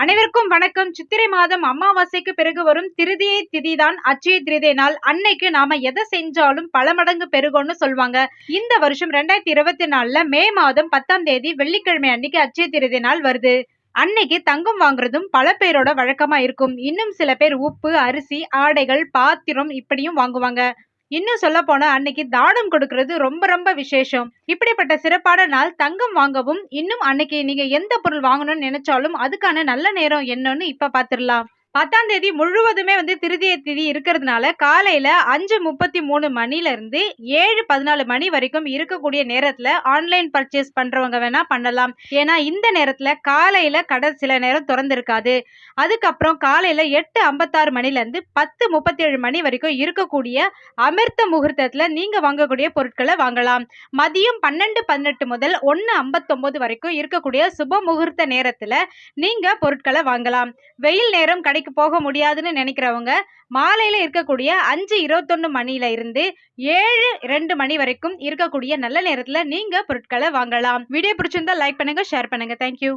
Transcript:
அனைவருக்கும் வணக்கம். சித்திரை மாதம் அமாவாசைக்கு பிறகு வரும் திருதியை திதிதான் அச்சய திருதியை நாள் அன்னைக்கு நாம எதை செஞ்சாலும் பல மடங்கு பெருகும்னு சொல்லுவாங்க இந்த வருஷம் ரெண்டாயிரத்தி இருபத்தி நாலுல மே மாதம் பத்தாம் தேதி வெள்ளிக்கிழமை அன்னைக்கு அச்சய திருதியை நாள் வருது. அன்னைக்கு தங்கம் வாங்குறதும் பல பேரோட வழக்கமா இருக்கும். இன்னும் சில பேர் உப்பு அரிசி ஆடைகள் பாத்திரம் இப்படியும் வாங்குவாங்க. இன்னும் சொல்ல போனா அன்னைக்கு தானம் கொடுக்கறது ரொம்ப ரொம்ப விசேஷம். இப்படிப்பட்ட சிறப்பான நாள் தங்கம் வாங்கவும் இன்னும் அன்னைக்கு நீங்க எந்த பொருள் வாங்கணும்னு நினைச்சாலும் அதுக்கான நல்ல நேரம் என்னன்னு இப்ப பாத்திரலாம் பத்தாம் தேதி முழுவதுமே வந்து திருதிய திதி இருக்கிறதுனால காலையில அஞ்சு முப்பத்தி மூணு மணில இருந்து ஏழு பதினாலு மணி வரைக்கும் இருக்கக்கூடிய நேரத்துல ஆன்லைன் பர்ச்சேஸ் பண்றவங்க வேணா பண்ணலாம். ஏன்னா இந்த நேரத்துல காலையில கடை சில நேரம் திறந்திருக்காது. அதுக்கப்புறம் காலையில எட்டு ஐம்பத்தாறு மணில இருந்து பத்து முப்பத்தி ஏழு மணி வரைக்கும் இருக்கக்கூடிய அமிர்த முகூர்த்தத்துல நீங்க வாங்கக்கூடிய பொருட்களை வாங்கலாம். மதியம் பன்னெண்டு பதினெட்டு முதல் ஒன்னு ஐம்பத்தொன்பது வரைக்கும் இருக்கக்கூடிய சுப முகூர்த்த நேரத்துல நீங்க பொருட்களை வாங்கலாம். வெயில் நேரம் கடை கடைக்கு போக முடியாதுன்னு நினைக்கிறவங்க மாலையில இருக்கக்கூடிய அஞ்சு இருபத்தொன்னு மணியில இருந்து ஏழு ரெண்டு மணி வரைக்கும் இருக்கக்கூடிய நல்ல நேரத்துல நீங்க பொருட்களை வாங்கலாம். வீடியோ பிடிச்சிருந்தா லைக் பண்ணுங்க ஷேர் பண்ணுங்க. தேங்க்யூ